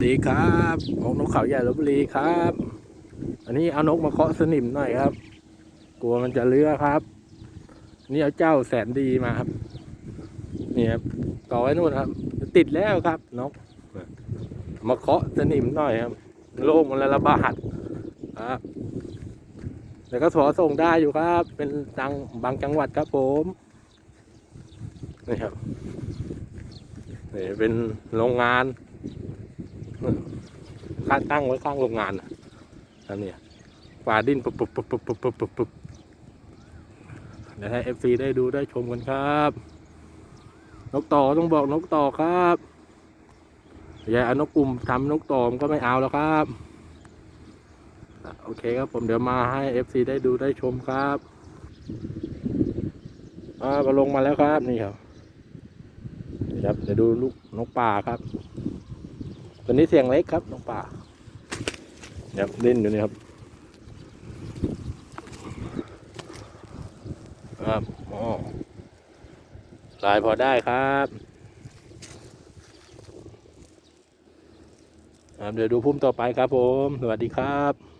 สวัสดีครับของนกเขาใหญ่ลบบุรีครับ อันนี้เอานกมาเคาะสนิมหน่อยครับ กลัวมันจะเลื้อครับ นี่เอาเจ้าแสนดีมาครับนี่ครับต่อไว้นู่นครับ ติดแล้วครับนก มาเคาะสนิมหน่อยครับโรคมันระบาดครับแต่ก็ถอส่งได้อยู่ครับ เป็นตังบางจังหวัดครับผมนี่ครับนี่เป็นโรงงาน ข้าตั้งไว้ข้างโรงงานนะนั่นเนี่ยปลาดิ้นปุ๊บปุ๊บปุ๊บปุบปุบปุบปุบเดี๋ยวให้เอฟซีได้ดูได้ชมกันครับ นกต่อต้องบอกนกต่อครับอย่าเอานกกลุ่มทำนกต่อมก็ไม่เอาแล้วครับ โอเคครับผมเดี๋ยวมาให้เอฟซีได้ดูได้ชมครับอ่าก็ลงมาแล้วครับนี่ครับนี่ครับเดี๋ยวดูลูกนกป่าครับ ตัวนี้เสียงเล็กครับน้องป่าเนี่ยเล่นอยู่นี่ครับครับอ๋อลายพอได้ครับครับเดี๋ยวดูพุ่มต่อไปครับผม สวัสดีครับ